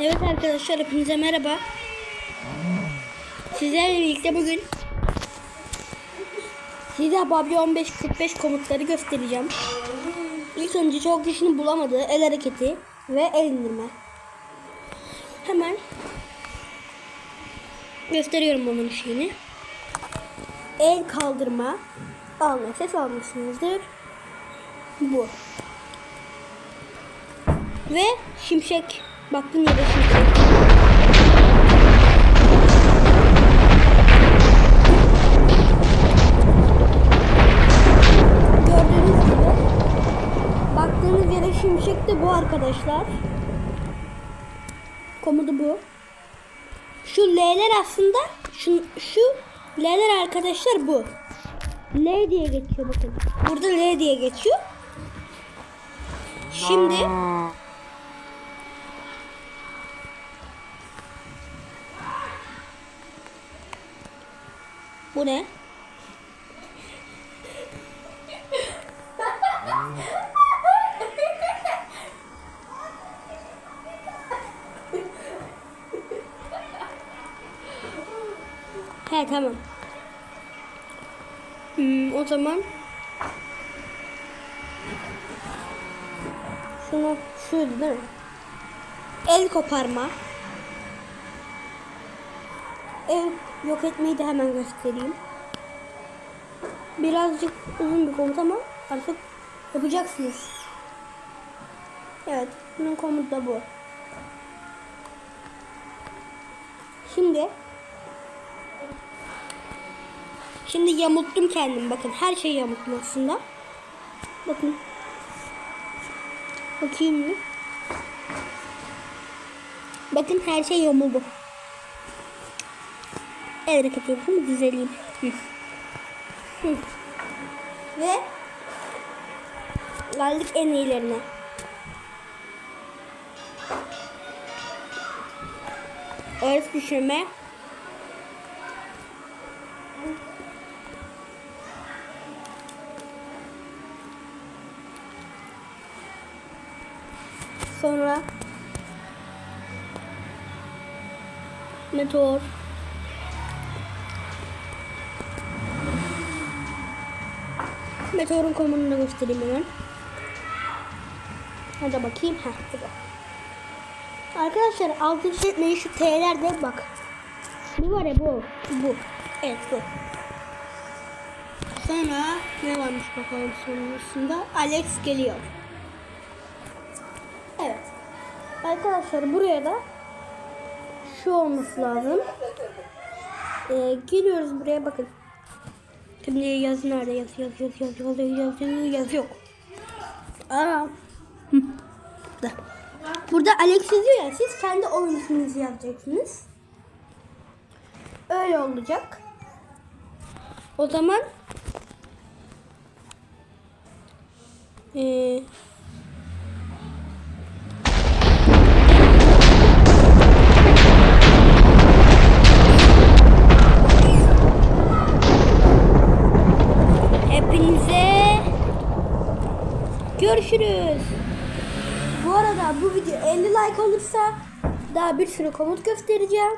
Evet arkadaşlar hepinize merhaba. Sizlerle birlikte bugün size PUBG 1545 komutları göstereceğim. İlk önce çok kişinin bulamadığı el hareketi ve el indirme. Hemen gösteriyorum bunun şeyini. El kaldırma. Alma ses almışsınızdır. Bu. Ve şimşek. Baktın yere şimşek. Gördüğünüz gibi. Baktığınız yere şimşek de bu arkadaşlar. Komodu bu. Şu L'ler aslında şu, şu L'ler arkadaşlar bu. L diye geçiyor bakın. Burada L diye geçiyor. Şimdi Bu ne? He tamam. Hmm, o zaman şunu şuydu değil mi? El koparma. El yok etmeyi de hemen göstereyim. Birazcık uzun bir komut ama artık yapacaksınız. Evet, bunun komutu da bu. Şimdi Şimdi yamulttum kendim. Bakın her şeyi yamulttum aslında. Bakın. Bakayım mı? Bakın her şey yamuldu. El hareketi yapayım düzeleyim. Hı. Hı. Ve geldik en iyilerine. Örs düşürme. Sonra meteor. Meteorun konumunu da göstereyim hemen. Hadi bakayım. Heh, burada. Arkadaşlar altı etmeyi şu T'lerde bak. Bu var ya bu. Bu. Evet bu. Sonra ne varmış bakalım sonrasında. Alex geliyor. Evet. Arkadaşlar buraya da şu olması lazım. Ee, geliyoruz buraya bakın. Şimdi yaz nerede yaz yaz yaz yaz yaz yaz yaz yaz, yaz yok. Aa. Burada. Burada Alex yazıyor ya siz kendi oyun isminizi yazacaksınız. Öyle olacak. O zaman ee, görüşürüz. Bu arada bu video 50 like olursa daha bir sürü komut göstereceğim.